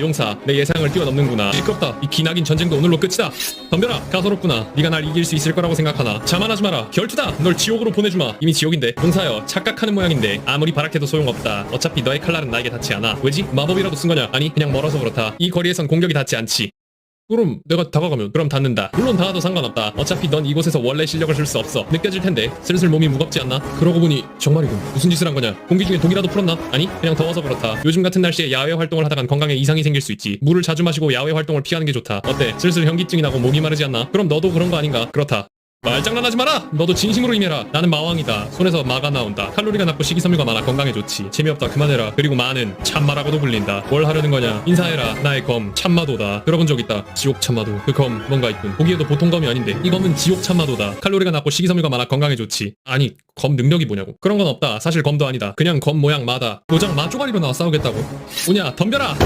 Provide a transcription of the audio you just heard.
용사 내 예상을 뛰어넘는구나. 시끄럽다. 이 기나긴 전쟁도 오늘로 끝이다. 덤벼라. 가소롭구나. 네가 날 이길 수 있을 거라고 생각하나. 자만하지 마라. 결투다. 널 지옥으로 보내주마. 이미 지옥인데. 용사여 착각하는 모양인데. 아무리 바락해도 소용없다. 어차피 너의 칼날은 나에게 닿지 않아. 왜지? 마법이라도 쓴 거냐? 아니 그냥 멀어서 그렇다. 이 거리에선 공격이 닿지 않지 그럼 내가 다가가면 그럼 닿는다. 물론 닿아도 상관없다. 어차피 넌 이곳에서 원래 실력을 쓸 수 없어. 느껴질 텐데. 슬슬 몸이 무겁지 않나? 그러고 보니 정말이군. 무슨 짓을 한 거냐? 공기 중에 독이라도 풀었나? 아니 그냥 더워서 그렇다. 요즘 같은 날씨에 야외 활동을 하다간 건강에 이상이 생길 수 있지. 물을 자주 마시고 야외 활동을 피하는 게 좋다. 어때? 슬슬 현기증이 나고 목이 마르지 않나? 그럼 너도 그런 거 아닌가? 그렇다 말장난하지 마라! 너도 진심으로 임해라. 나는 마왕이다. 손에서 마가 나온다. 칼로리가 낮고 식이섬유가 많아 건강에 좋지. 재미없다. 그만해라. 그리고 마는 참마라고도 불린다. 뭘 하려는 거냐? 인사해라. 나의 검 참마도다. 들어본 적 있다. 지옥 참마도. 그 검 뭔가 있군. 보기에도 보통 검이 아닌데 이 검은 지옥 참마도다. 칼로리가 낮고 식이섬유가 많아 건강에 좋지. 아니 검 능력이 뭐냐고. 그런 건 없다. 사실 검도 아니다. 그냥 검 모양 마다. 고장 마 쪼가리로 나와 싸우겠다고. 오냐 덤벼라.